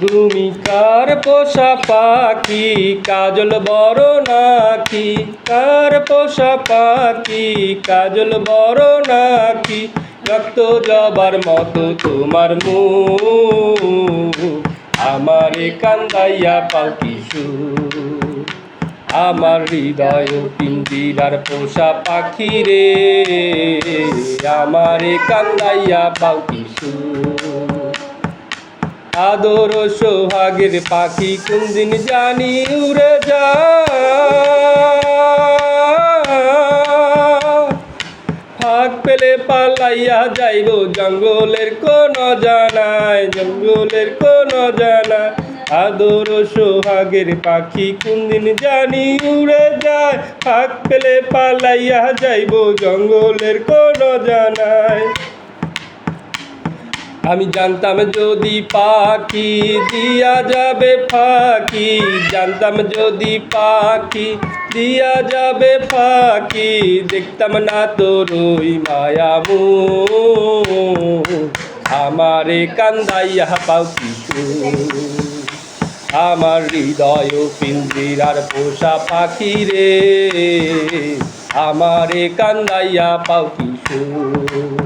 তুমি কার পোষা পাখি, কাজল বড় নাকি? কার পোষা পাখি, কাজল বড় নাকি? রক্ত জবার মতো তোমার মুখ। আমারে কান্দাইয়া পালকি আমার হৃদয় পিঞ্জিরার পোষা পাখি রে। আমারে কান্দাইয়া পালকি আদর সোহাগের পাখি কোন দিন জানি উড়ে যা ফাঁক পেলে পালাইয়া যাইব, জঙ্গলের কোন জানায় জঙ্গলের কোন জানা আদর সোহাগের পাখি কোন দিন জানি উড়ে যায়। ফাঁক পেলে পালাইয়া যাইব, জঙ্গলের কোন জানায় আমি জানতাম যদি পাখি দিয়া যাবে ফাঁকি জানতাম যদি পাখি দিয়া যাবে ফাঁকি দেখতাম না তোর ওই মায়ামু আমারে কান্দাইয়া পাখি আমার হৃদয় পিঞ্জিরার পোষা পাখি রে। আমারে কান্দাইয়া পাখি সুর